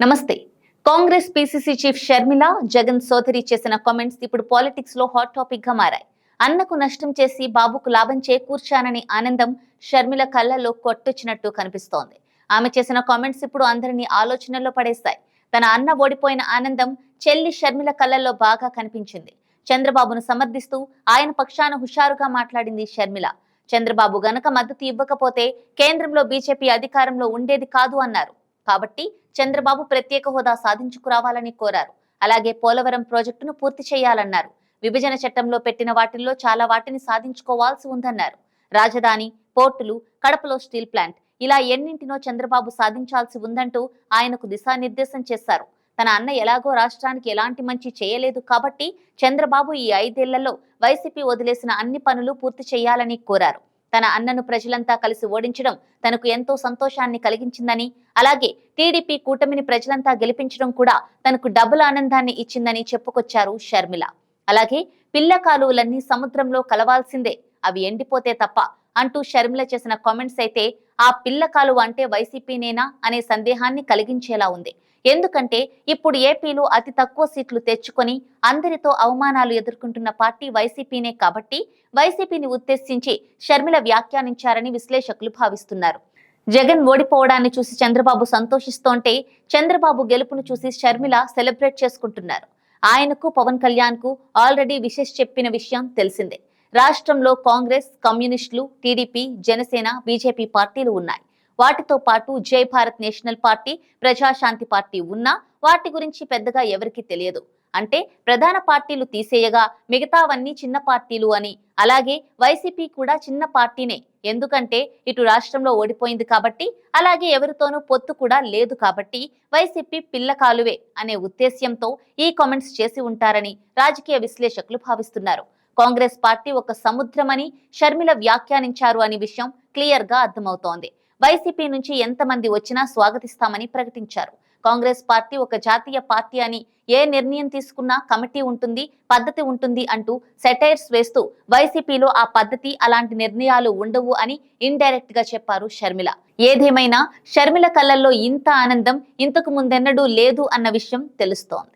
నమస్తే. Congress PCC chief Sharmila Jagan సోదరి చేసిన కామెంట్స్ ఇప్పుడు పాలిటిక్స్లో హాట్ టాపిక్గా మారాయి. అన్నకు నష్టం చేసి బాబుకు లాభం చేకూర్చానని ఆనందం షర్మిల కళ్ళలో కొట్టొచ్చినట్టు కనిపిస్తోంది. ఆమె చేసిన కామెంట్స్ ఇప్పుడు అందరినీ ఆలోచనల్లో పడేస్తాయి. తన అన్న ఓడిపోయిన ఆనందం చెల్లి షర్మిల కళ్ళల్లో బాగా కనిపించింది. చంద్రబాబును సమర్థిస్తూ ఆయన పక్షాన హుషారుగా మాట్లాడింది షర్మిల. చంద్రబాబు గనక మద్దతు ఇవ్వకపోతే కేంద్రంలో బీజేపీ అధికారంలో ఉండేది కాదు అన్నారు. కాబట్టి చంద్రబాబు ప్రత్యేక హోదా సాధించుకురావాలని కోరారు. అలాగే పోలవరం ప్రాజెక్టును పూర్తి చేయాలన్నారు. విభజన చట్టంలో పెట్టిన వాటిల్లో చాలా వాటిని సాధించుకోవాల్సి ఉందన్నారు. రాజధాని పోర్టులు కడపలో స్టీల్ ప్లాంట్ ఇలా ఎన్నింటినో చంద్రబాబు సాధించాల్సి ఉందంటూ ఆయనకు దిశానిర్దేశం చేశారు. తన అన్న ఎలాగో రాష్ట్రానికి ఎలాంటి మంచి చేయలేదు కాబట్టి చంద్రబాబు ఈ ఐదేళ్ళలో వైసీపీ వదిలేసిన అన్ని పనులు పూర్తి చేయాలని కోరారు. తన అన్నను ప్రజలంతా కలిసి ఓడించడం తనకు ఎంతో సంతోషాన్ని కలిగించిందని అలాగే టీడీపీ కూటమిని ప్రజలంతా గెలిపించడం కూడా తనకు డబుల్ ఆనందాన్ని ఇచ్చిందని చెప్పుకొచ్చారు షర్మిల. అలాగే పిల్ల కాలువలన్నీ సముద్రంలో కలవాల్సిందే అవి ఎండిపోతే తప్ప అంటూ షర్మిల చేసిన కామెంట్స్ అయితే ఆ పిల్ల కాలువ అంటే వైసీపీనేనా అనే సందేహాన్ని కలిగించేలా ఉంది. ఎందుకంటే ఇప్పుడు ఏపీలో అతి తక్కువ సీట్లు తెచ్చుకొని అందరితో అవమానాలు ఎదుర్కొంటున్న పార్టీ వైసీపీనే కాబట్టి వైసీపీని ఉద్దేశించి షర్మిల వ్యాఖ్యానించారని విశ్లేషకులు భావిస్తున్నారు. జగన్ ఓడిపోవడాన్ని చూసి చంద్రబాబు సంతోషిస్తోంటే చంద్రబాబు గెలుపును చూసి షర్మిల సెలబ్రేట్ చేసుకుంటున్నారు. ఆయనకు పవన్ కళ్యాణ్కు ఆల్రెడీ విశేష్ చెప్పిన విషయం తెలిసిందే. రాష్ట్రంలో కాంగ్రెస్ కమ్యూనిస్టులు టీడీపీ జనసేన బీజేపీ పార్టీలు ఉన్నాయి. వాటితో పాటు Jai Bharat national party Prajashanti party ఉన్నా వాటి గురించి పెద్దగా ఎవరికి తెలియదు. అంటే ప్రధాన పార్టీలు తీసేయగా మిగతావన్నీ చిన్న పార్టీలు అని. అలాగే వైసీపీ కూడా చిన్న పార్టీనే. ఎందుకంటే ఇటు రాష్ట్రంలో ఓడిపోయింది కాబట్టి అలాగే ఎవరితోనూ పొత్తు కూడా లేదు కాబట్టి వైసీపీ పిల్ల కాలువే అనే ఉద్దేశ్యంతో ఈ కామెంట్స్ చేసి ఉంటారని రాజకీయ విశ్లేషకులు భావిస్తున్నారు. కాంగ్రెస్ పార్టీ ఒక సముద్రమని షర్మిల వ్యాఖ్యానించారు అనే విషయం క్లియర్గా అర్థమవుతోంది. వైసీపీ నుంచి ఎంతమంది వచ్చినా స్వాగతిస్తామని ప్రకటించారు. కాంగ్రెస్ పార్టీ ఒక జాతీయ పార్టీ అని ఏ నిర్ణయం తీసుకున్నా కమిటీ ఉంటుంది పద్ధతి ఉంటుంది అంటూ సెటైర్స్ వేస్తూ వైసీపీలో ఆ పద్ధతి అలాంటి నిర్ణయాలు ఉండవు అని ఇండైరెక్ట్గా చెప్పారు షర్మిల. ఏదేమైనా షర్మిల కళ్ళల్లో ఇంత ఆనందం ఇంతకు ముందెన్నడూ లేదు అన్న విషయం తెలుస్తోంది.